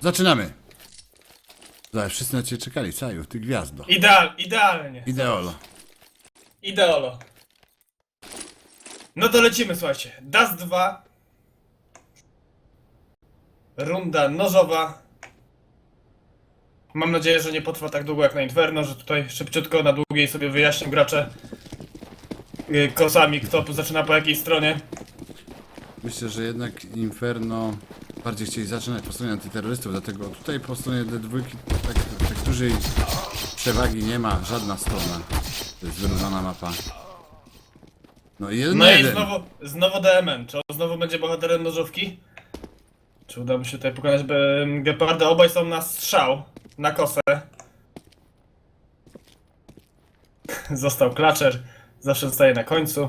Zaczynamy. Zobacz, wszyscy na ciebie czekali, Caju, ty gwiazdo. Ideal, idealnie. Ideolo. Ideolo. No to lecimy, słuchajcie. Dust 2. Runda nożowa. Mam nadzieję, że nie potrwa tak długo jak na Inferno, że tutaj szybciutko na długiej sobie wyjaśnię gracze yy, kosami, kto zaczyna po jakiej stronie. Myślę, że jednak Inferno bardziej chcieli zaczynać po stronie antyterrorystów, dlatego tutaj po stronie D2 tak, tak dużej przewagi nie ma, żadna strona. To jest wyrównana mapa. No i jeden No i jeden. znowu, znowu DMN. Czy on znowu będzie bohaterem nożówki? Czy uda mu się tutaj pokonać Geparda? Obaj są na strzał, na kosę. Został Klaczer, zawsze zostaje na końcu.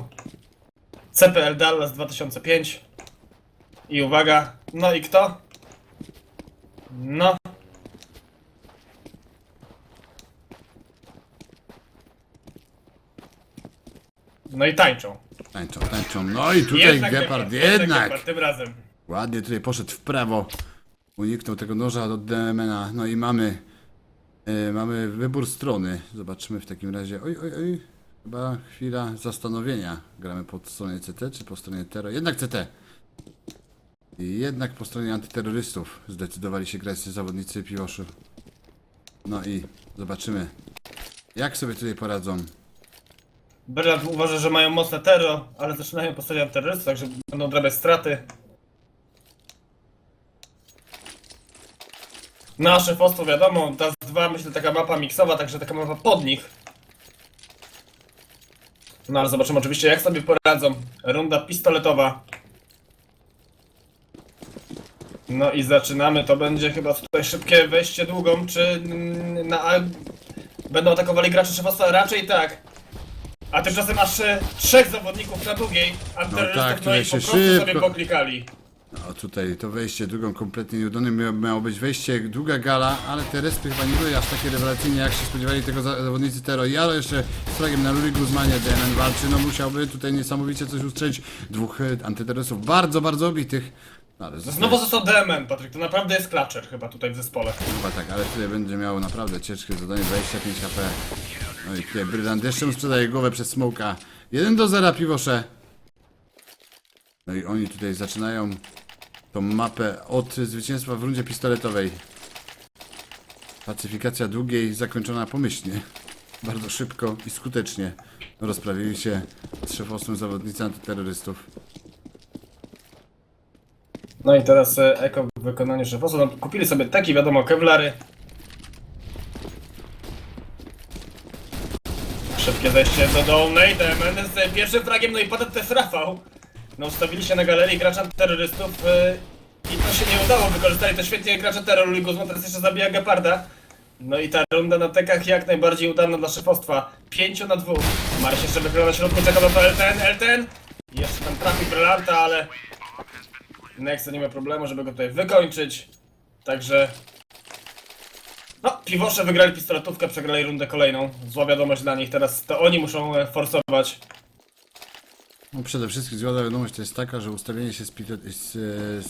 CPL Dallas 2005. I uwaga, no i kto? No. No i tańczą. Tańczą, tańczą. No i tutaj Gepard jednak. Gepard, tym razem. Ładnie tutaj poszedł w prawo. Uniknął tego noża od DMN-a. No i mamy. e, mamy wybór strony. Zobaczymy w takim razie. Oj, oj, oj. Chyba chwila zastanowienia. Gramy po stronie CT czy po stronie Tero? Jednak CT. I jednak po stronie antyterrorystów zdecydowali się grać zawodnicy Piłoszu. No i zobaczymy. Jak sobie tutaj poradzą. Bernard uważa, że mają mocne terror, ale zaczynają postawiać terrorystów, także będą odrabiać straty. Na szefostwo wiadomo, DAS 2 myślę taka mapa miksowa, także taka mapa pod nich. No ale zobaczymy oczywiście jak sobie poradzą. Runda pistoletowa. No i zaczynamy, to będzie chyba tutaj szybkie wejście długą, czy mm, na A będą atakowali gracze szefostwa? Raczej tak. A tymczasem aż e, trzech zawodników na długiej antyterrorystów, tak, no, tutaj i po się prostu sobie szybko- poklikali. No tutaj to wejście drugą kompletnie nieudane miało, być wejście długa gala, ale te respy chyba nie były aż takie rewelacyjne jak się spodziewali tego za- zawodnicy Tero. Jalo jeszcze z fragiem na Luli Guzmanie DNN walczy, no musiałby tutaj niesamowicie coś ustrzelić. Dwóch e, antyterrorystów bardzo, bardzo obitych. No, ale Znowu został DMN, Patryk, to naprawdę jest klaczer chyba tutaj w zespole. Chyba tak, ale tutaj będzie miało naprawdę ciężkie zadanie 25 HP. No i tutaj Brylant jeszcze mu sprzedaje głowę przez smoka. 1 do 0 piwosze. No i oni tutaj zaczynają tą mapę od zwycięstwa w rundzie pistoletowej. Pacyfikacja długiej zakończona pomyślnie. Bardzo szybko i skutecznie rozprawili się z szefostwem zawodnicy antyterrorystów. No i teraz e, Eko w wykonaniu szefosu. No, kupili sobie takie, wiadomo, kevlary. Szybkie zejście do dolnej, DMN z pierwszym fragiem, no i potem też Rafał. No ustawili się na galerii gracza terrorystów e, i to się nie udało, wykorzystali to świetnie gracze terroru, Liguzman teraz jeszcze zabija Geparda. No i ta runda na tekach jak najbardziej udana dla szefostwa. 5 na 2. Marś jeszcze wychyla na środku, czeka na to LTN, LTN. Jeszcze tam trafi Brylanta, ale Nexa nie ma problemu, żeby go tutaj wykończyć. Także. No, piwosze wygrali pistoletówkę, przegrali rundę kolejną. Zła wiadomość dla nich, teraz to oni muszą e, forsować. No przede wszystkim zła wiadomość to jest taka, że ustawienie się z, z,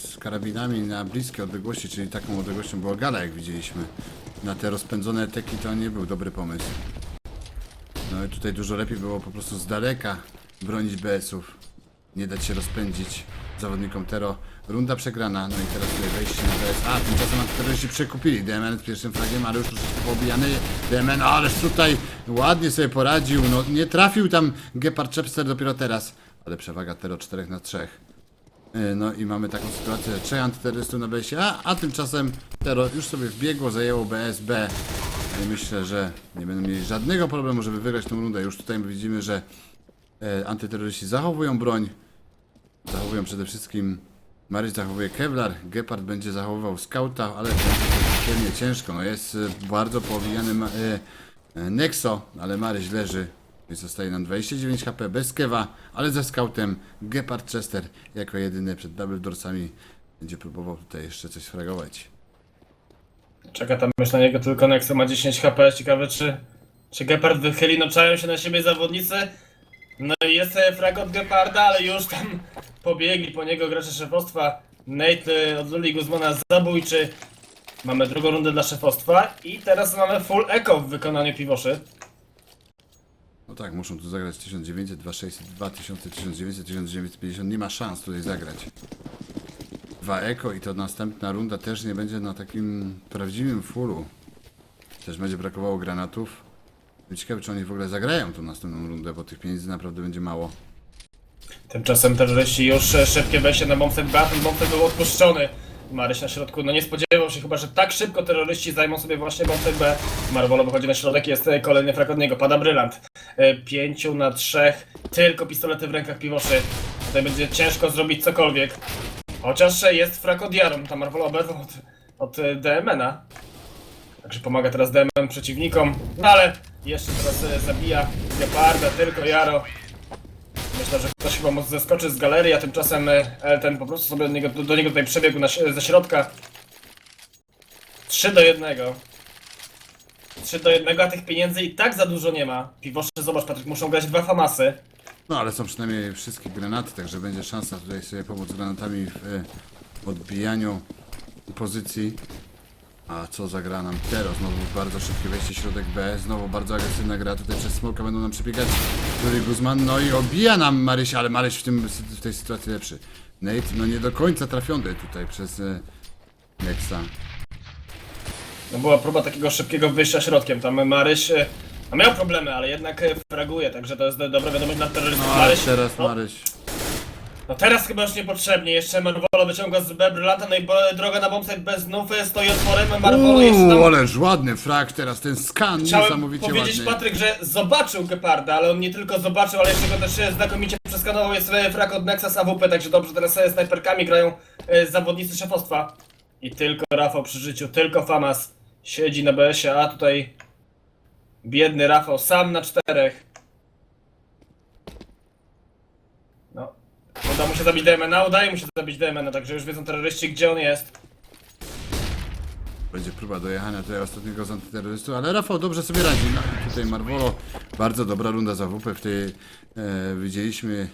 z karabinami na bliskie odległości, czyli taką odległością była gala, jak widzieliśmy. Na te rozpędzone teki to nie był dobry pomysł. No i tutaj dużo lepiej było po prostu z daleka bronić BS-ów. Nie dać się rozpędzić zawodnikom Tero. Runda przegrana, no i teraz tutaj wejście na BS. A, tymczasem antyterroryści przekupili DMN z pierwszym fragiem, ale już troszeczkę poobijany DMN, ależ tutaj ładnie sobie poradził. No nie trafił tam Gepard Chepster dopiero teraz, ale przewaga Tero 4 na 3. Yy, No i mamy taką sytuację, że antyterrorystów na BS-ie, a, a tymczasem Tero już sobie wbiegło, zajęło BSB. I myślę, że nie będą mieli żadnego problemu, żeby wygrać tą rundę. Już tutaj widzimy, że e, antyterroryści zachowują broń. Zachowują przede wszystkim. Maryś zachowuje Kevlar, Gepard będzie zachowywał Scouta, ale pewnie ciężko. No jest e, bardzo powijany e, e, Nexo, ale Maryś leży. Więc zostaje nam 29 HP bez Kewa, ale ze Scoutem Gepard Chester jako jedyny przed double doorsami będzie próbował tutaj jeszcze coś fragować. Czeka tam myślę na niego tylko Nexo ma 10 HP. Ciekawe czy, czy Gepard wychyli, no czają się na siebie zawodnicy. No i jest e, frag od Geparda, ale już tam pobiegli po niego gracze szefostwa. Nate e, od Luli Guzmana zabójczy. Mamy drugą rundę dla szefostwa i teraz mamy full echo w wykonaniu Piwoszy. No tak, muszą tu zagrać 1900, 2600, 2000, 1900, 1950. Nie ma szans tutaj zagrać. Dwa eko i to następna runda też nie będzie na takim prawdziwym fullu. Też będzie brakowało granatów. Ciekawy, czy oni w ogóle zagrają tą następną rundę, bo tych pieniędzy naprawdę będzie mało. Tymczasem terroryści już e, szybkie wejście na bombset B, a ten bombset był odpuszczony. Maryś na środku, no nie spodziewał się chyba, że tak szybko terroryści zajmą sobie właśnie bombset B. Marvolo wychodzi na środek, jest e, kolejny frak od niego, pada brylant. E, Pięciu na trzech, tylko pistolety w rękach piwoszy. Tutaj będzie ciężko zrobić cokolwiek. Chociaż e, jest frak od Jaron, tam Marvolo oberwał od, od DMN-a. Także pomaga teraz DMN przeciwnikom, no ale jeszcze teraz zabija Geparda, tylko Jaro. Myślę, że ktoś chyba mocno zeskoczy z galerii, a tymczasem e, Elten po prostu sobie do niego, do, do niego tutaj przebiegł na, ze środka. 3 do 1. 3 do 1, a tych pieniędzy i tak za dużo nie ma. Piwosze, zobacz Patryk, muszą grać dwa famasy. No ale są przynajmniej wszystkie granaty, także będzie szansa tutaj sobie pomóc granatami w e, odbijaniu pozycji. A co zagra nam teraz? Znowu bardzo szybkie wejście środek B, znowu bardzo agresywna gra, tutaj przez smoka będą nam przebiegać Który Guzman, no i obija nam Marysia, ale Maryś w, tym, w tej sytuacji lepszy. Nate, no nie do końca trafiony tutaj przez e, Nexa. No była próba takiego szybkiego wyjścia środkiem, tam Maryś e, no miał problemy, ale jednak e, fraguje, także to jest do- dobra wiadomość dla terrorystów. No ale Maryś, teraz no, Maryś. No teraz chyba już niepotrzebnie, jeszcze Marvolo wyciąga z B brylanta, no i bo, droga na bombsite bez e, stoi otworem, Marvolo tam... Uuu, ależ ładny frag teraz, ten skan Chciałem niesamowicie powiedzieć ładny. Patryk, że zobaczył Geparda, ale on nie tylko zobaczył, ale jeszcze go też e, znakomicie przeskanował. Jest e, frak od Nexus AWP, także dobrze, teraz e, snajperkami grają e, zawodnicy szefostwa. I tylko Rafał przy życiu, tylko Famas siedzi na BS-ie, a tutaj biedny Rafał sam na czterech. Uda mu się zabić DMN-a, udaje mu się zabić DMN-a, także już wiedzą terroryści, gdzie on jest. Będzie próba dojechania tutaj ostatniego z antyterrorystów, ale Rafał dobrze sobie radzi. No, tutaj Marvolo, bardzo dobra runda za WP. W tej e, widzieliśmy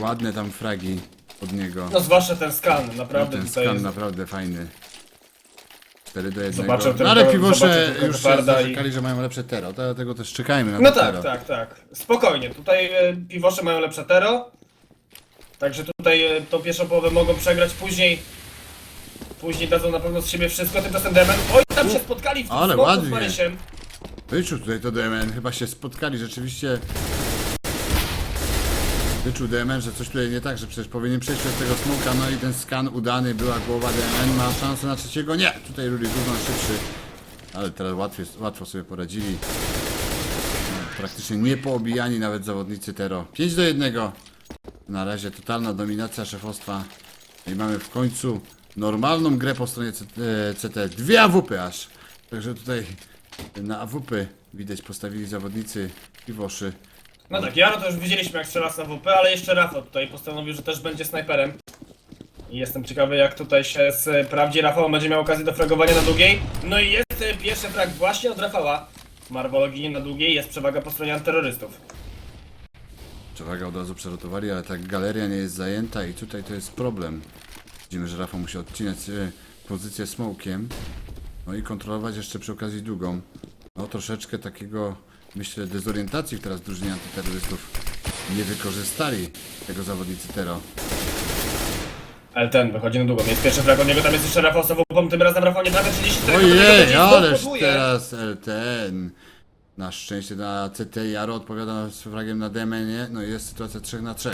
ładne tam fragi od niego. No zwłaszcza ten skan, No, naprawdę ten tutaj skan naprawdę fajny. 4 do 1. Zobaczył No, ale piwosze zobaczył tylko już się i- zarzekali, że mają lepsze tero. Dlatego też czekajmy na No tak, tero. tak, tak. Spokojnie. Tutaj e, piwosze mają lepsze tero. Także tutaj e, tą pierwszą połowę mogą przegrać później. Później dadzą na pewno z siebie wszystko. Tymczasem Demen. Oj, tam się spotkali w tym Ale smoku ładnie. z Marysiem. Wyczuł tutaj to DMN, chyba się spotkali rzeczywiście. Wyczuł DMN, że coś tutaj nie tak, że przecież powinien przejść przez tego smoka, no i ten skan udany, była głowa DMN, ma szansę na trzeciego, nie! Tutaj Ruli Guzman szybszy, ale teraz łatwiej, łatwo sobie poradzili. No, praktycznie nie poobijani nawet zawodnicy Tero. 5 do 1. Na razie totalna dominacja szefostwa. I mamy w końcu normalną grę po stronie C- e, CT. Dwie AWP aż. Także tutaj na AWP widać postawili zawodnicy Piwoszy. No tak, Jaro to już widzieliśmy jak strzela na WP, ale jeszcze Rafał tutaj postanowił, że też będzie snajperem. I jestem ciekawy jak tutaj się sprawdzi. Rafał będzie miał okazję do fragowania na długiej. No i jest e, pierwszy frag właśnie od Rafała. Marvolo ginie na długiej, jest przewaga po stronie antyterrorystów. Przewaga od razu przerotowali, ale ta galeria nie jest zajęta i tutaj to jest problem. Widzimy, że Rafał musi odcinać e, pozycję smokiem. No i kontrolować jeszcze przy okazji długą. No troszeczkę takiego, myślę, dezorientacji teraz drużynie antyterrorystów nie wykorzystali tego zawodnicy Tero. Ale ten wychodzi na długo. Jest pierwszy frag od niego, tam jest jeszcze Rafał z tym razem Rafał nie trafia 34 Ojej, ależ teraz... teraz LTN. Na szczęście na CT Jaro odpowiada z fragiem na Demenie. No i jest sytuacja 3 na 3.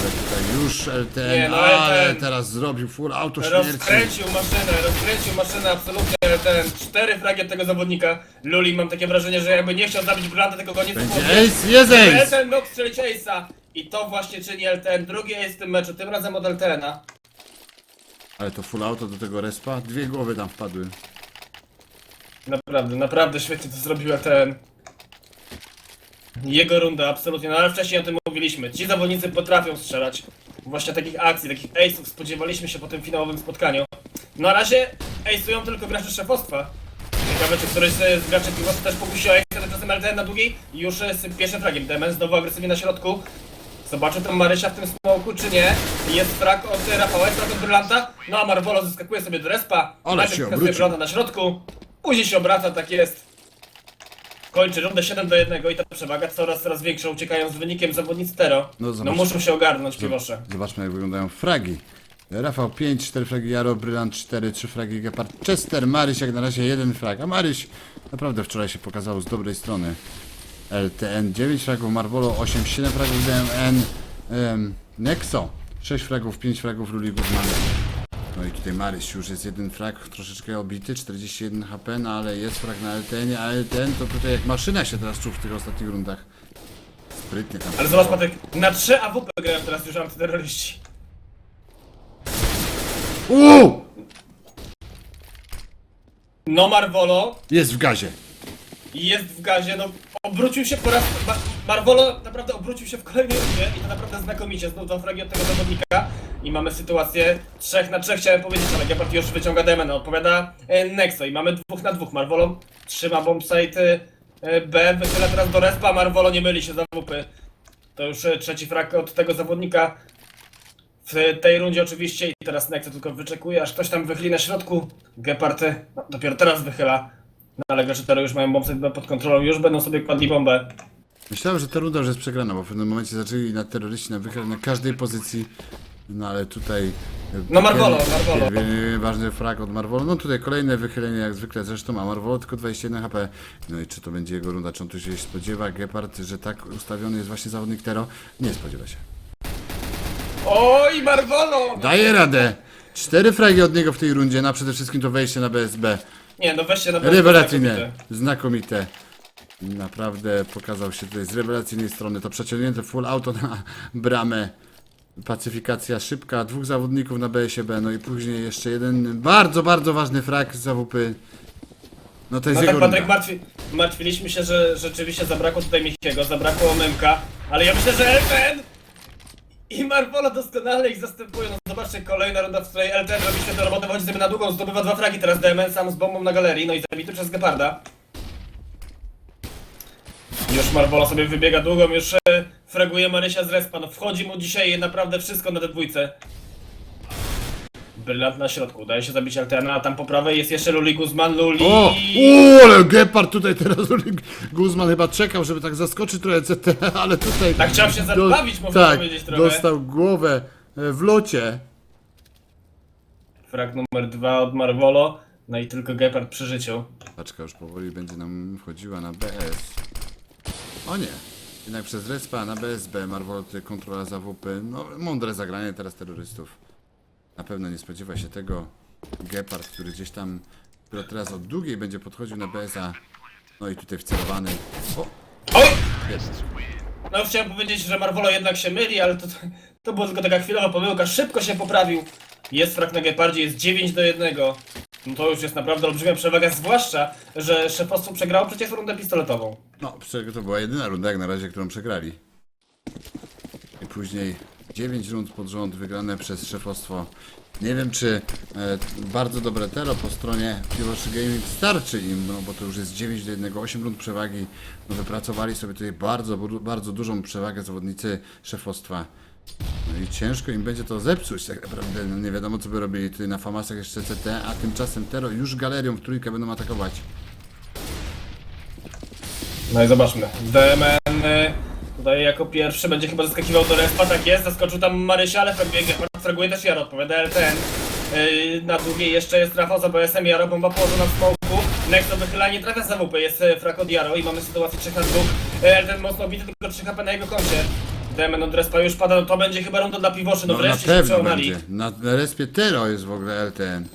Ale tutaj już LTN, Nie, no, ale LTN. teraz zrobił full auto śmierci. Rozkręcił maszynę, rozkręcił maszynę absolutnie ten cztery fragi od tego zawodnika. Luli mam takie wrażenie, że jakby nie chciał zabić Branda, tylko go nie Będzie ace, jest ace! LTN mógł strzelić Ace'a. I to właśnie czyni LTN. Drugi ace w tym meczu, tym razem od LTN-a. Ale to full auto do tego respa, dwie głowy tam wpadły. Naprawdę, naprawdę świetnie to zrobił LTN. Jego runda, absolutnie, no ale wcześniej o tym mówiliśmy. Ci zawodnicy potrafią strzelać. Właśnie takich akcji, takich ace'ów spodziewaliśmy się po tym finałowym spotkaniu. Na razie ace'ują tylko gracze szefostwa. Ciekawe, czy któryś z graczy pivoty też pokusi o ace, tymczasem tym LTN na długiej już z pierwszym fragiem. DMN znowu agresywnie na środku. Zobaczył tam Marysia w tym smoku, czy nie. Jest frag od Rafała, jest frag od Brylanta. No a Marvolo zyskakuje sobie do respa. Ale Najpierw się obrócił. Na środku. Później się obraca, tak jest. Kończy rundę 7 do 1 i ta przewaga coraz, coraz większa, uciekają z wynikiem zawodnicy Tero. No, No, muszą się ogarnąć, piwosze. Zobaczmy jak wyglądają fragi. Rafał 5, 4 fragi Jaro, Brylant 4, 3 fragi Gepard, Chester, Maryś jak na razie jeden frag, a Maryś naprawdę wczoraj się pokazał z dobrej strony. LTN 9 fragów, Marvolo 8, 7 fragów DMN, em, Nexo 6 fragów, 5 fragów Luli Guzman. No i tutaj Maryś już jest jeden frag, troszeczkę obity, 41 HP, no ale jest frag na LTN, a LTN to tutaj jak maszyna się teraz czuł w tych ostatnich rundach. Sprytnie tam. Ale zobacz Patryk, na 3 AWP grają teraz już antyterroryści. Uuu! No Marvolo Jest w gazie. jest w gazie, no obrócił się po raz... Ma Marvolo naprawdę obrócił się w kolejnej rundzie i to naprawdę znakomicie, znów dwa fragi od tego zawodnika i mamy sytuację 3 na 3 chciałem powiedzieć, ale Gepard już wyciąga Demena, odpowiada e, Nexo i mamy dwóch na dwóch, Marvolo trzyma bombsite e, B, wychyla teraz do respa, Marvolo nie myli się za WP. To już e, trzeci frag od tego zawodnika w tej rundzie oczywiście i teraz Nexo tylko wyczekuje, aż ktoś tam wychyli na środku. Gepard no, dopiero teraz wychyla. No ale gracze Tero już mają bombsite pod kontrolą, już będą sobie kładli bombę. Myślałem, że ta runda już jest przegrana, bo w pewnym momencie zaczęli na terroryści na wychylać na każdej pozycji. No ale tutaj. e, No, Marvolo, Marvolo. Ważny frag od Marvolo. No tutaj kolejne wychylenie jak zwykle zresztą, a Marvolo tylko 21 HP. No i czy to będzie jego runda, czy on tu się spodziewa? Gepard, że tak ustawiony jest właśnie zawodnik Tero? Nie spodziewa się. Oj, Marvolo! Daje radę! Cztery fragi od niego w tej rundzie, no a przede wszystkim to wejście na BSB. Nie, no weźcie na Rewelacyjne, znakomite. Naprawdę pokazał się tutaj z rewelacyjnej strony. To przeciągnięte full auto na bramę. Pacyfikacja szybka, dwóch zawodników na BSB, no i później jeszcze jeden bardzo, bardzo ważny frak z AWP. No to jest No tak, jego Patryk, runda. martwi, martwiliśmy się, że rzeczywiście zabrakło tutaj Michiego, zabrakło Memka, ale ja myślę, że Elten i Marvolo doskonale ich zastępują. No zobaczcie, kolejna runda, w której Elten robi świetną robotę, wchodzi sobie na długą, zdobywa dwa fragi, teraz DMN sam z bombą na galerii, no i zabity przez Geparda. Już Marvolo sobie wybiega długą, już e, fraguje Marysia z respa, no wchodzi mu dzisiaj naprawdę wszystko na te dwójce. Brylant na środku, udaje się zabić Altena, a tam po prawej jest jeszcze Luli Guzman, Luli... O! Ale Gepard tutaj teraz Guzman chyba czekał, żeby tak zaskoczyć trochę CT, ale tutaj... Tak chciał się zabawić, można tak, powiedzieć trochę. dostał głowę e, w locie. Frag numer dwa od Marvolo. No i tylko Gepard przy życiu. Paczka już powoli będzie nam wchodziła na BS. O nie. Jednak przez respa na BSB, Marvol tutaj kontrola za WP. No, mądre zagranie teraz terrorystów. Na pewno nie spodziewa się tego Gepard, który gdzieś tam dopiero teraz od długiej będzie podchodził na BSA. No i tutaj wcelowany. O! Oj! Jest. No chciałem powiedzieć, że Marvolo jednak się myli, ale to, to była tylko taka chwilowa pomyłka. Szybko się poprawił. Jest frag na Gepardzie, jest 9 do 1. No to już jest naprawdę olbrzymia przewaga, zwłaszcza, że szefostwo przegrało przecież rundę pistoletową. No, przecież to była jedyna runda jak na razie, którą przegrali. I później 9 rund pod rząd wygrane przez szefostwo. Nie wiem, czy e, bardzo dobre tero po stronie Piloszy Gaming starczy im, no bo to już jest 9 do 1, 8 rund przewagi. No, wypracowali sobie tutaj bardzo, bardzo dużą przewagę zawodnicy szefostwa. No i ciężko im będzie to zepsuć tak naprawdę. No, nie wiadomo, co by robili tutaj na Famasach jeszcze CT, a tymczasem Tero już galerią w trójkę będą atakować. No i zobaczmy. DMN tutaj jako pierwszy będzie chyba zaskakiwał do respa, tak jest. Zaskoczył tam Marysia, ale fraguje też Jaro, odpowiada LTN. Yy, na długiej jeszcze jest Rafał za BSM, Jaro, bomba położona w smoku. Nexo wychyla, nie trafia za WP, jest e, frag od Jaro i mamy sytuację 3 na 2. LTN mocno bity, tylko 3 HP na jego koncie. DMN od respa już pada, no to będzie chyba runda dla piwoszy, no, No na wreszcie się pewno przełamali. będzie. Na, na respie Tero jest w ogóle LTN.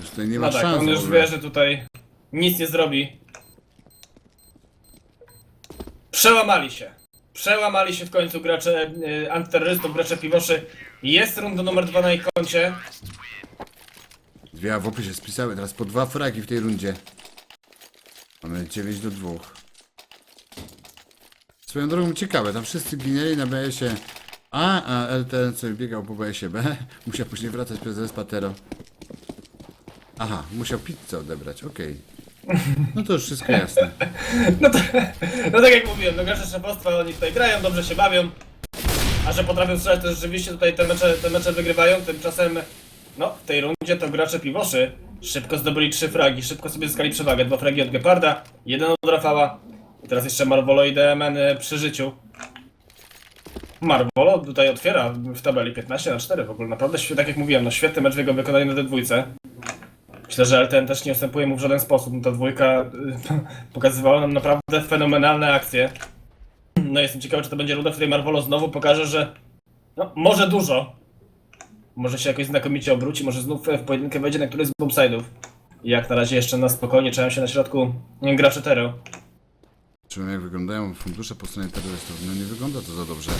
Już tutaj nie ma No tak, szans on już wie, że tutaj nic nie zrobi. Przełamali się. Przełamali się w końcu gracze y, antyterrorystów, gracze piwoszy. Jest runda numer dwa na ich koncie. Dwie awopy się spisały, teraz po dwa fragi w tej rundzie. Mamy 9 do 2. Swoją drogą ciekawe, tam wszyscy ginęli na BS-ie A, a LTN sobie biegał po BS-ie B. Musiał później wracać przez respa Tero. Aha, musiał pizzę odebrać, okej. No to już wszystko jasne. No, to, no tak jak mówiłem, no gracze szefostwa, oni tutaj grają, dobrze się bawią. A że potrafią strzelać, to rzeczywiście tutaj te mecze, te mecze wygrywają. Tymczasem, no, w tej rundzie to gracze Piwoszy szybko zdobyli trzy fragi, szybko sobie zyskali przewagę. Dwa fragi od Geparda, jeden od Rafała. I teraz jeszcze Marvolo i DMN y, przy życiu. Marvolo tutaj otwiera w tabeli 15 na 4 w ogóle. Naprawdę, tak jak mówiłem, no świetny mecz w jego wykonaniu na tej dwójce. Myślę, że LTN też nie ustępuje mu w żaden sposób. No, ta dwójka y, pokazywała nam naprawdę fenomenalne akcje. No jestem ciekawy, czy to będzie runda, w której Marvolo znowu pokaże, że no, może dużo. Może się jakoś znakomicie obróci, może znów w pojedynkę wejdzie na któryś z bombside'ów. Jak na razie jeszcze na spokojnie czają się na środku gracze Tero. Czy jak wyglądają fundusze po stronie terrorystów? No nie wygląda to za dobrze.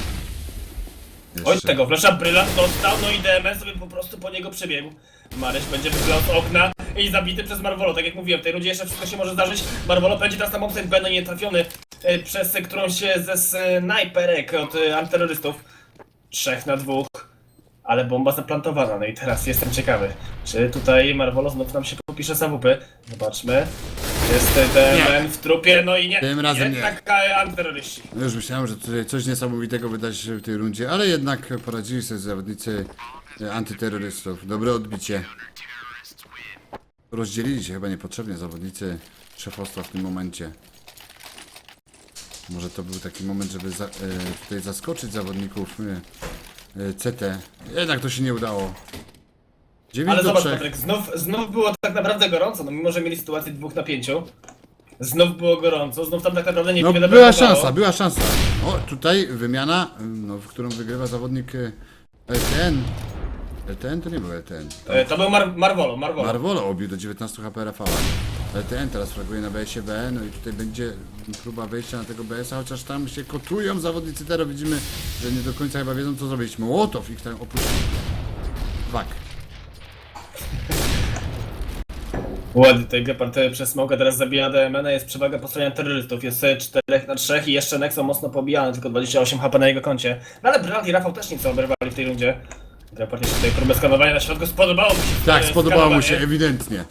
Oj, Jeszcze- tego flesza brylant dostał, no i DMS sobie po prostu po niego przebiegł. Maryś będzie wychylał z okna i zabity przez Marvolo. Tak jak mówiłem, w tej rundzie jeszcze wszystko się może zdarzyć. Marvolo będzie teraz na bombsite, będą nie trafiony e, przez którąś ze snajperek od e, antyterrorystów. Trzech na dwóch. Ale bomba zaplantowana, no i teraz jestem ciekawy, czy tutaj Marvolo znów nam się popisze z AWP. Zobaczmy. Jest e, DMN w trupie, no i nie. Tym razem nie. Tak, e, antyterroryści. No już myślałem, że tutaj coś niesamowitego wydarzy się w tej rundzie, ale jednak poradzili sobie zawodnicy e, antyterrorystów. Dobre odbicie. Rozdzielili się chyba niepotrzebnie zawodnicy szefostwa w tym momencie. Może to był taki moment, żeby za, e, tutaj zaskoczyć zawodników e, e, CT. Jednak to się nie udało. 9 Ale do zobacz 3. Patryk, znów, znów było tak naprawdę gorąco, no mimo że mieli sytuację dwóch na pięciu. Znów było gorąco, znów tam tak naprawdę nie No wiele była brakowało. szansa, była szansa. O, tutaj wymiana, no, w którą wygrywa zawodnik e, LTN. LTN to nie był LTN. E, To był Mar Marvolo, Marvolo. Marvolo obił do 19 HP Rafała. LTN teraz fraguje na BS-ie no i tutaj będzie próba wejścia na tego BS-a, chociaż tam się kotują zawodnicy Tero. Widzimy, że nie do końca chyba wiedzą co zrobić. Mołotow ich tam opuścił. Wak. Ładnie tutaj Gepard e, przez smoga teraz zabija DMN, jest przewaga po stronie terrorystów, jest 4 na 3 i jeszcze Nexo mocno pobijany, tylko 28 HP na jego koncie. No ale Brylant i Rafał też nieco oberwali w tej rundzie. Jeszcze tutaj próbę skanowania na środku, spodobało mu się Tak, e, spodobało mu skanowanie. się, ewidentnie.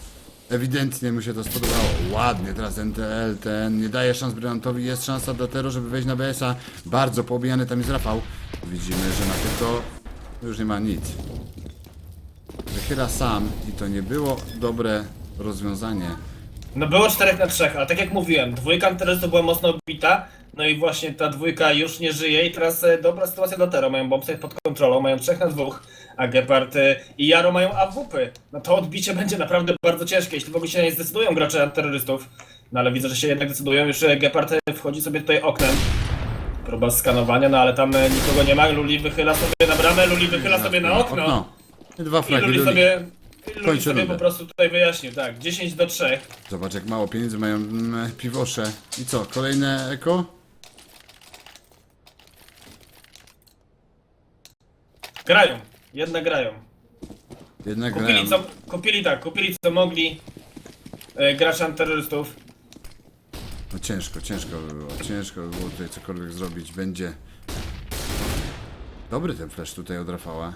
Ewidentnie mu się to spodobało. Ładnie, teraz NTL, ten nie daje szans Brylantowi, jest szansa dla Tero, żeby wejść na BS-a. Bardzo poobijany tam jest Rafał. Widzimy, że na tylko już nie ma nic. Wychyla sam i to nie było dobre rozwiązanie. No było 4 na 3, ale tak jak mówiłem, dwójka terrorystów była mocno obita, no i właśnie ta dwójka już nie żyje i teraz e, dobra sytuacja dla Tero, mają bombsite pod kontrolą, mają 3 na 2, a Gepard e, i Jaro mają AWP. No to odbicie będzie naprawdę bardzo ciężkie, jeśli w ogóle się nie zdecydują gracze antyterrorystów. No ale widzę, że się jednak decydują, już e, Gepard e, wchodzi sobie tutaj oknem. Próba skanowania, no ale tam e, nikogo nie ma, Luli wychyla sobie na bramę, Luli wychyla sobie na okno. Dwa I Luli Luli. sobie, i Luli Kończy sobie rundę. po prostu tutaj wyjaśnił, tak, 10 do 3. Zobacz jak mało pieniędzy mają mm, piwosze. I co, kolejne eko? Grają, jednak grają. Jednak grają. Kupili co, kupili tak, kupili co mogli e, terrorystów. No ciężko, ciężko by było, ciężko by było tutaj cokolwiek zrobić, będzie. Dobry ten flash tutaj od Rafała.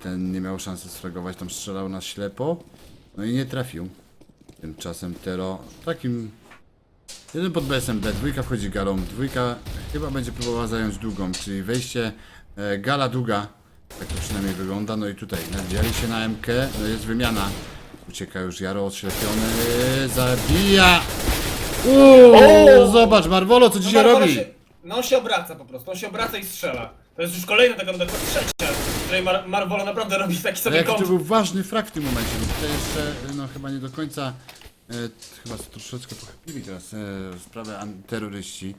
Ten nie miał szansy sfragować, tam strzelał na ślepo. No i nie trafił. Tymczasem Tero takim... Jeden pod BSMB, dwójka wchodzi galą, dwójka chyba będzie próbowała zająć długą, czyli wejście e, gala długa. Tak to przynajmniej wygląda, no i tutaj nadzieli się na MK, no jest wymiana. Ucieka już Jaro odślepiony, zabija! Uuu, zobacz Marvolo co dzisiaj Marvolo robi! Się, no on się obraca po prostu, on się obraca i strzela. To jest już kolejna taka chyba trzecia, w której Mar Marvolo naprawdę robi taki Ale sobie jaki to kąt. był ważny frak w tym momencie, bo tutaj jeszcze, no chyba nie do końca, e, chyba troszeczkę pochybili teraz e, sprawę an- terroryści.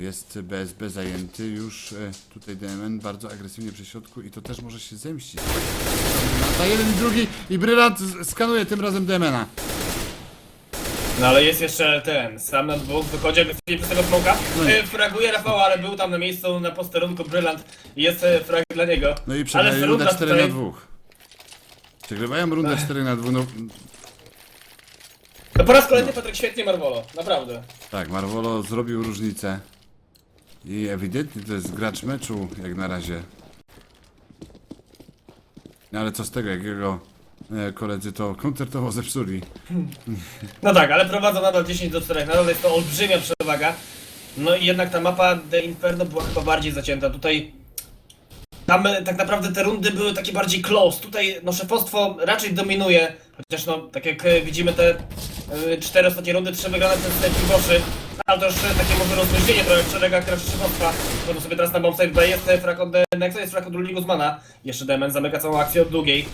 Jest BSB zajęty, już e, tutaj DMN bardzo agresywnie przy środku i to też może się zemścić. Na jeden i drugi i Brylant skanuje tym razem DMN-a. No ale jest jeszcze ten, sam na dwóch, wychodzi agresywnie przez tego smoka. No i- E, fraguje Rafała, ale był tam na miejscu na posterunku Brylant i jest e, frag dla niego. No i przegrają rundę runda 4 tutaj- na 2. Przegrywają rundę 4 na 2, no No po raz kolejny Patryk świetnie Marvolo, naprawdę. Tak, Marvolo zrobił różnicę. I ewidentnie to jest gracz meczu, jak na razie. No ale co z tego, jak jego e, koledzy to koncertowo zepsuli. No tak, ale prowadzą nadal 10 do 4, nadal jest to olbrzymia przewaga. No i jednak ta mapa The Inferno była chyba bardziej zacięta. Tutaj tam e, tak naprawdę te rundy były takie bardziej close. Tutaj no szefostwo raczej dominuje, chociaż no tak jak e, widzimy te e, cztery ostatnie rundy, trzy wygrane przez te Pigoszy. Ale to już takie może rozluźnienie trochę w szeregach graczy szefostwa. Bo sobie teraz na bombsite B jest frak od Nexa, jest frak od Guzmana. Jeszcze DMN zamyka całą akcję od długiej.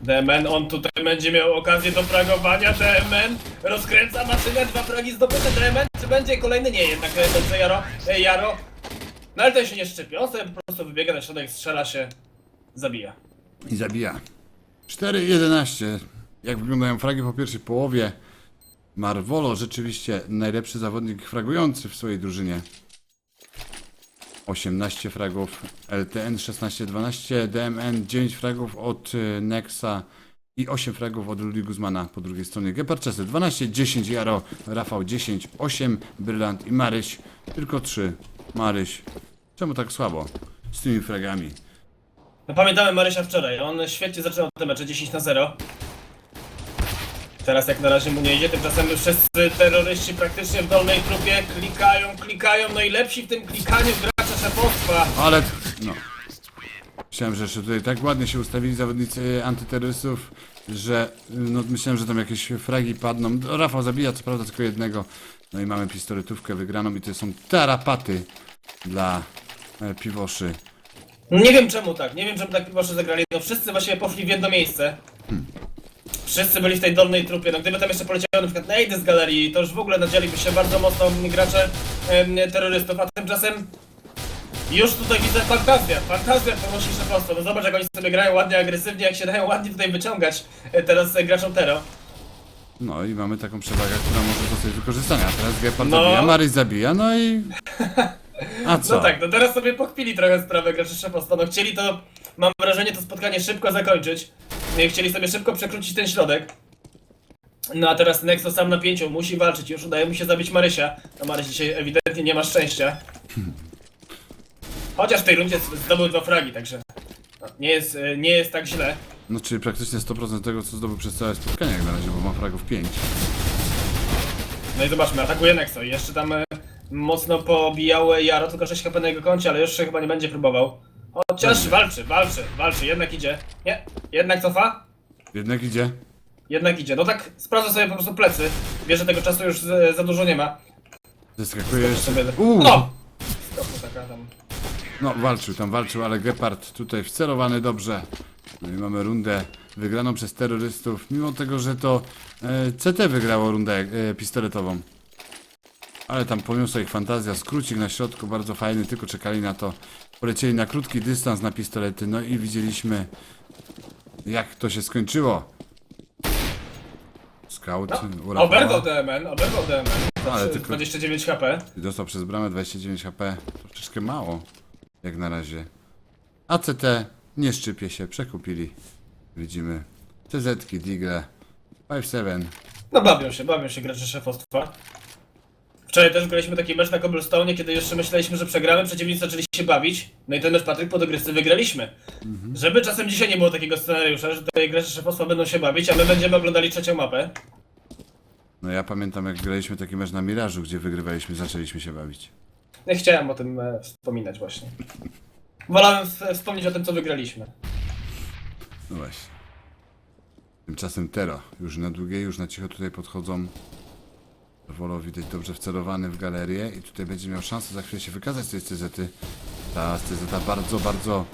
DMN, on tutaj będzie miał okazję do fragowania, DMN rozkręca maszynę, dwa fragi zdobyte, DMN, czy będzie kolejny? Nie, jednak dobrze Jaro, Jaro. No ale ten się nie szczepi, on sobie po prostu wybiega na środek, strzela się, zabija. I zabija. 4-11. Jak wyglądają fragi po pierwszej połowie? Marvolo rzeczywiście najlepszy zawodnik fragujący w swojej drużynie. 18 fragów, LTN 16-12, DMN 9 fragów od y, Nexa i 8 fragów od Luli Guzmana po drugiej stronie. Gepard Chester 12, 10 Jaro, Rafał 10, 8 Brylant i Maryś. Tylko 3. Maryś. Czemu tak słabo z tymi fragami? No pamiętamy Marysia wczoraj, on świetnie zaczynał te mecze 10 na 0. Teraz jak na razie mu nie idzie, tymczasem wszyscy terroryści praktycznie w dolnej trupie klikają, klikają, no i lepsi w tym klikaniu gracze szefostwa. Ale, no. Myślałem, że jeszcze tutaj tak ładnie się ustawili zawodnicy antyterrorystów, że no, myślałem, że tam jakieś fragi padną. No, Rafał zabija co prawda tylko jednego. No i mamy pistoletówkę wygraną i to są tarapaty dla e, piwoszy. Nie wiem czemu tak, nie wiem czemu tak piwosze zagrali, no wszyscy właściwie poszli w jedno miejsce. Wszyscy byli w tej dolnej trupie, no gdyby tam jeszcze poleciały na przykład Nate z galerii, to już w ogóle nadzieliby się bardzo mocno gracze em, terrorystów, a tymczasem już tutaj widzę fantazja, fantazja ponosi szefostwo, no zobacz jak oni sobie grają ładnie, agresywnie, jak się dają ładnie tutaj wyciągać e, teraz e, graczom Tero. No i mamy taką przewagę, która może zostać wykorzystana. Teraz Gepard No. zabija, Maryś zabija, no i... A co? No tak, no teraz sobie pochwili trochę sprawę gracze szefostwa, no chcieli to, mam wrażenie, to spotkanie szybko zakończyć. Nie, Chcieli sobie szybko przekrócić ten środek. No a teraz Nexo sam na pięciu, musi walczyć, już udaje mu się zabić Marysia. No Maryś dzisiaj ewidentnie nie ma szczęścia. Chociaż w tej rundzie zdobył dwa fragi, także no, nie jest, e, nie jest tak źle. No czyli praktycznie 100% tego, co zdobył przez całe spotkanie jak na razie, bo ma fragów 5. No i zobaczmy, atakuje Nexo jeszcze tam e, mocno pobijał Jaro, tylko 6 HP na jego koncie, ale już chyba nie będzie próbował. Chociaż walczy, walczy, walczy, jednak idzie. Nie, jednak cofa. Jednak idzie. Jednak idzie. No tak, sprawdza sobie po prostu plecy. Wie, że tego czasu już za, za dużo nie ma. Zeskakuje jeszcze. Sobie... Uuu. No! Taka tam. No, walczył, tam walczył, ale Gepard tutaj wcelowany dobrze. No i mamy rundę wygraną przez terrorystów, mimo tego, że to e, CT wygrało rundę e, pistoletową. Ale tam poniosła ich fantazja, skrócik na środku, bardzo fajny, tylko czekali na to. Polecieli na krótki dystans na pistolety, no i widzieliśmy jak to się skończyło. Scout Rafała. Oberwał DMN, oberwał DMN. Ale Ale tylko- 29 HP. Dostał przez bramę 29 HP. To troszeczkę mało, jak na razie. ACT nie szczypie się, przekupili. Widzimy TZ-ki, Digle, 5-7. No bawią się, bawią się gracze szefostwa. Wczoraj też graliśmy taki mecz na Cobblestone, kiedy jeszcze myśleliśmy, że przegramy, przeciwnicy zaczęli się bawić. No i ten mecz Patryk pod agresy wygraliśmy. Żeby czasem dzisiaj nie było takiego scenariusza, że tutaj gracze szefostwa będą się bawić, a my będziemy oglądali trzecią mapę. No ja pamiętam jak graliśmy taki mecz na Mirażu, gdzie wygrywaliśmy, zaczęliśmy się bawić. Nie chciałem o tym e, wspominać właśnie. Wolałem w- wspomnieć o tym, co wygraliśmy. No właśnie. Tymczasem Tero, już na długiej, już na cicho tutaj podchodzą. Wolo widać dobrze wcelowany w galerię i tutaj będzie miał szansę za chwilę się wykazać z tej CZ-y. Ta CZ bardzo, bardzo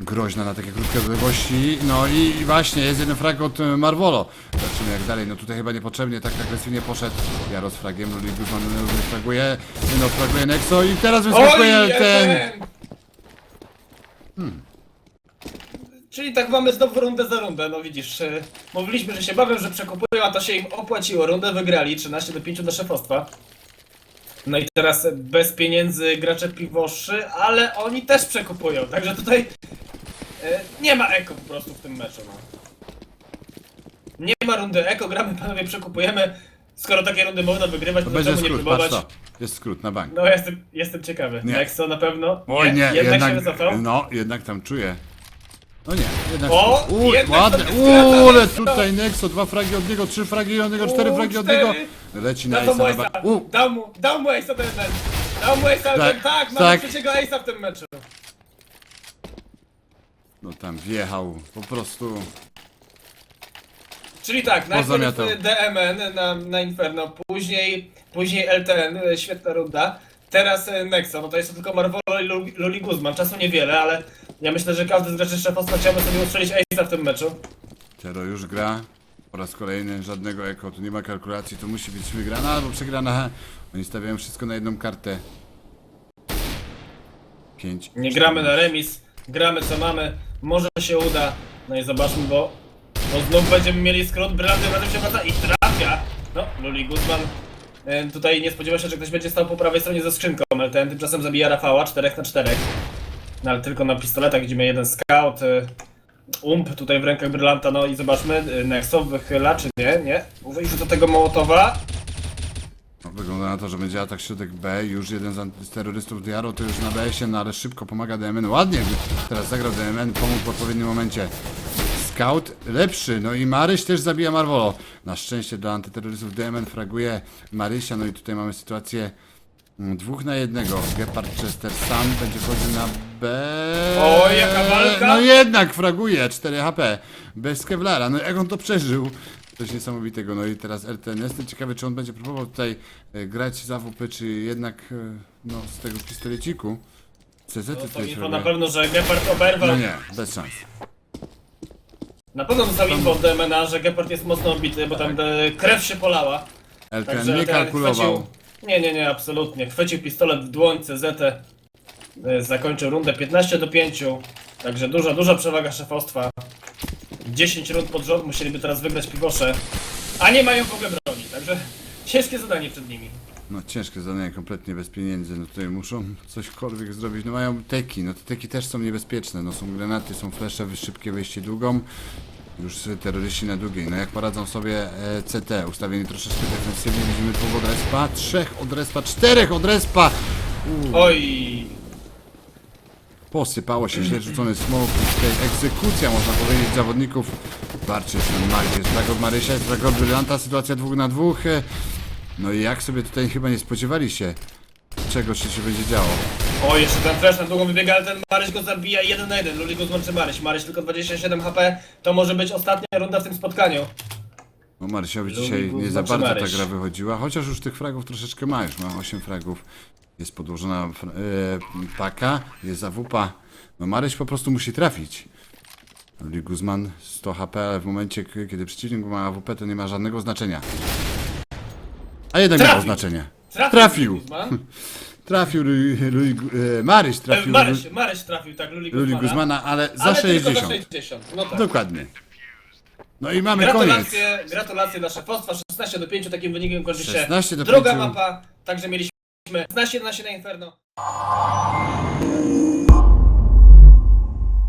groźna na takie krótkie odległości. No i właśnie jest jeden frag od e, Marvolo. Zobaczymy jak dalej. No tutaj chyba niepotrzebnie tak agresywnie poszedł. Jaro z fragiem, Guzman fraguje, no fraguje Nexo i teraz wyskakuje ten... Czyli tak mamy znowu rundę za rundę, no widzisz, e, mówiliśmy, że się bawią, że przekupują, a to się im opłaciło, rundę wygrali, 13 do 5 do szefostwa. No i teraz bez pieniędzy gracze piwoszy, ale oni też przekupują, także tutaj e, nie ma eko po prostu w tym meczu, no. Nie ma rundy eko, gramy panowie, przekupujemy, skoro takie rundy można wygrywać, To to będzie czemu nie skrót, próbować? to. Jest skrót na bank. No jestem, jestem ciekawy, Nie. Nexo na pewno? Oj nie, jednak, się wycofał? no jednak tam czuję. No nie, jednak... O, U, jednak ładne, sobie uuu, ale Nexo. tutaj Nexo, dwa fragi od niego, trzy fragi od niego, cztery fragi od cztery. niego. Leci na Na to Ace'a na Ace'a. ba- U, Dał mu, dał mu Ace'a ten mecz. Dał mu Ace'a, Tak, tak, tak mamy tak. trzeciego Ace'a w tym meczu. no tam wjechał, po prostu... Czyli tak, najpierw DMN na, na Inferno, później, później LTN, y, świetna runda. Teraz y, Nexo, no to jest tylko Marvolo i Lu- Luli Guzman. Czasu niewiele, ale ja myślę, że każdy z graczy szefostwa chciałby sobie ustrzelić Ace'a w tym meczu. Tero już gra. Po raz kolejny żadnego eko, tu nie ma kalkulacji, to musi być wygrana albo przegrana. Oni stawiają wszystko na jedną kartę. Pięć. Nie gramy na remis, gramy co mamy, może się uda. No i zobaczmy, bo, bo znów będziemy mieli skrót, brylantem razem się wraca i trafia. No, Luli Guzman tutaj nie spodziewa się, że ktoś będzie stał po prawej stronie ze skrzynką, ale ten tymczasem zabija Rafała 4 na 4. No ale tylko na pistoletach, ma jeden scout, y, ump tutaj w rękach brylanta, no i zobaczmy, y, Nexo wychyla, czy nie, nie. Użyj do tego Mołotowa. No, wygląda na to, że będzie atak środek B. Już jeden z antyterrorystów Diaro to już na BS-ie, no ale szybko pomaga DMN. Ładnie teraz zagrał DMN, pomógł w odpowiednim momencie. Scout lepszy, no i Maryś też zabija Marvolo. Na szczęście dla antyterrorystów DMN fraguje Marysia, no i tutaj mamy sytuację mm, dwóch na jednego. Gepard Chester sam będzie wchodził na B. Oj, jaka walka! No jednak fraguje 4 HP. Bez Kevlara, no jak on to przeżył? Coś niesamowitego. No i teraz LTN. Jestem ciekawy, czy on będzie próbował tutaj e, grać z AWP, czy jednak e, no, z tego pistoleciku. CZ No to tutaj info na pewno, że Gepard oberwał. No nie, bez szans. Na pewno dostał info od DMNA, że Gepard jest mocno obity, bo tam e, krew się polała. LTN nie kalkulował. Chwycił, nie, nie, nie, absolutnie. Chwycił pistolet w dłoń, CZ. e, Zakończył rundę 15 do 5. Także duża, duża przewaga szefostwa. 10 rund pod rząd musieliby teraz wygrać piwosze. A nie mają w ogóle broni, także ciężkie zadanie przed nimi. No ciężkie zadanie, kompletnie bez pieniędzy. No tutaj muszą cośkolwiek zrobić. No mają teki, no te teki też są niebezpieczne. No są granaty, są flesze, szybkie wejście długą. Już terroryści na długiej. No jak poradzą sobie e, CT, ustawieni troszeczkę defensywnie, widzimy dwóch od respa, trzech od respa, czterech od respa! Oj, Posypało się źle rzucony smok i tutaj egzekucja, można powiedzieć, zawodników. Warczy jest ten Marek, jest Marysia, jest Brylanta, sytuacja dwóch na dwóch. e, No i jak sobie tutaj chyba nie spodziewali się czegoś, co się będzie działo. o, jeszcze ten flash na długą wybiega, ale ten Maryś go zabija 1 na 1. Luli go złączy Maryś. Maryś tylko 27 HP. To może być ostatnia runda w tym spotkaniu. No Marysiowi Lubi dzisiaj nie za znaczy bardzo ta Maryś. gra wychodziła, chociaż już tych fragów troszeczkę ma, już ma 8 fragów. Jest podłożona fra- e, paka, jest awupa. No Maryś po prostu musi trafić. Lee Guzman 100 HP, ale w momencie, k- kiedy przeciwnik ma AWP, to nie ma żadnego znaczenia. A jednak miało Trafił. znaczenie. Trafił. Trafił. Guzman. Trafił Louis, Louis, e, Maryś E, trafił Maryś, Maryś trafił, tak, Luli Guzmana. Guzmana, ale za ale tylko 60. za 60. No tak. Dokładnie. No i mamy koniec. Gratulacje, gratulacje dla szefostwa. 16 do 5 takim wynikiem kończy się 16 do druga 5. mapa. Także mieliśmy 16 11 na Inferno.